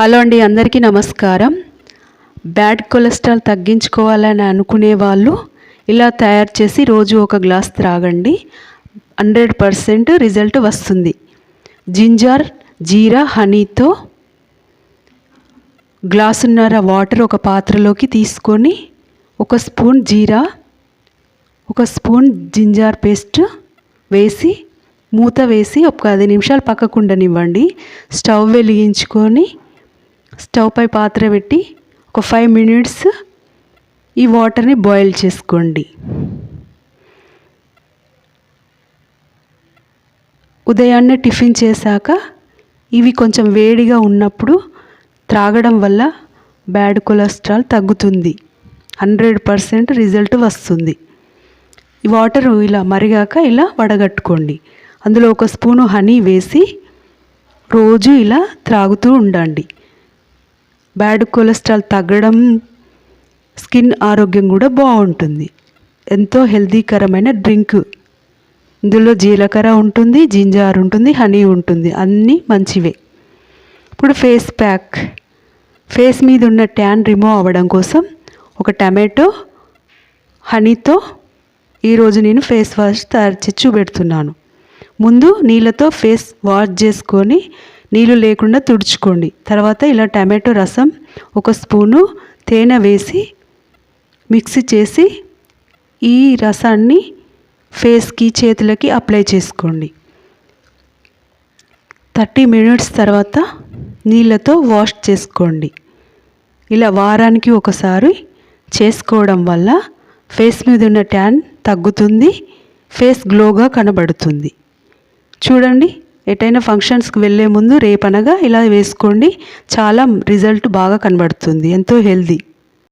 Hello అండి అందరికీ నమస్కారం. బ్యాడ్ కొలెస్ట్రాల్ తగ్గించుకోవాలని అనుకునే వాళ్ళు ఇలా తయారు చేసి రోజు ఒక గ్లాస్ త్రాగండి. హండ్రెడ్ పర్సెంట్ రిజల్ట్ వస్తుంది. జింజర్ జీరా హనీతో గ్లాసున్నర వాటర్ ఒక పాత్రలోకి తీసుకొని ఒక స్పూన్ జీరా ఒక స్పూన్ జింజర్ పేస్ట్ వేసి మూత వేసి ఒక పది నిమిషాలు పక్కకుండనివ్వండి. స్టవ్ వెలిగించుకొని స్టవ్ పై పాత్ర పెట్టి ఒక ఫైవ్ మినిట్స్ ఈ వాటర్ని బాయిల్ చేసుకోండి. ఉదయాన్నే టిఫిన్ చేశాక ఇవి కొంచెం వేడిగా ఉన్నప్పుడు త్రాగడం వల్ల బ్యాడ్ కొలెస్ట్రాల్ తగ్గుతుంది. హండ్రెడ్ పర్సెంట్ రిజల్ట్ వస్తుంది. ఈ వాటర్ ఇలా మరిగాక ఇలా వడగట్టుకోండి. అందులో ఒక స్పూను హనీ వేసి రోజు ఇలా త్రాగుతూ ఉండండి. బ్యాడ్ కొలెస్ట్రాల్ తగ్గడం స్కిన్ ఆరోగ్యం కూడా బాగుంటుంది. ఎంతో హెల్తీకరమైన డ్రింక్. ఇందులో జీలకర్ర ఉంటుంది జింజర్ ఉంటుంది హనీ ఉంటుంది అన్నీ మంచివే. ఇప్పుడు ఫేస్ ప్యాక్. ఫేస్ మీద ఉన్న ట్యాన్ రిమూవ్ అవ్వడం కోసం ఒక టమాటో హనీతో ఈరోజు నేను ఫేస్ వాష్ తయారు చేసి చూపెడుతున్నాను. ముందు నీళ్ళతో ఫేస్ వాష్ చేసుకొని నీళ్ళు లేకుండా తుడుచుకోండి. తర్వాత ఇలా టమాటో రసం ఒక స్పూను తేనె వేసి మిక్సీ చేసి ఈ రసాన్ని ఫేస్కి చేతులకి అప్లై చేసుకోండి. థర్టీ మినిట్స్ తర్వాత నీళ్ళతో వాష్ చేసుకోండి. ఇలా వారానికి ఒకసారి చేసుకోవడం వల్ల ఫేస్ మీద ఉన్న ట్యాన్ తగ్గుతుంది ఫేస్ గ్లోగా కనబడుతుంది. చూడండి ఎటైనా ఫంక్షన్స్కి వెళ్ళే ముందు రేపనగా ఇలా వేసుకోండి. చాలా రిజల్ట్ బాగా కనబడుతుంది. ఎంతో హెల్దీ.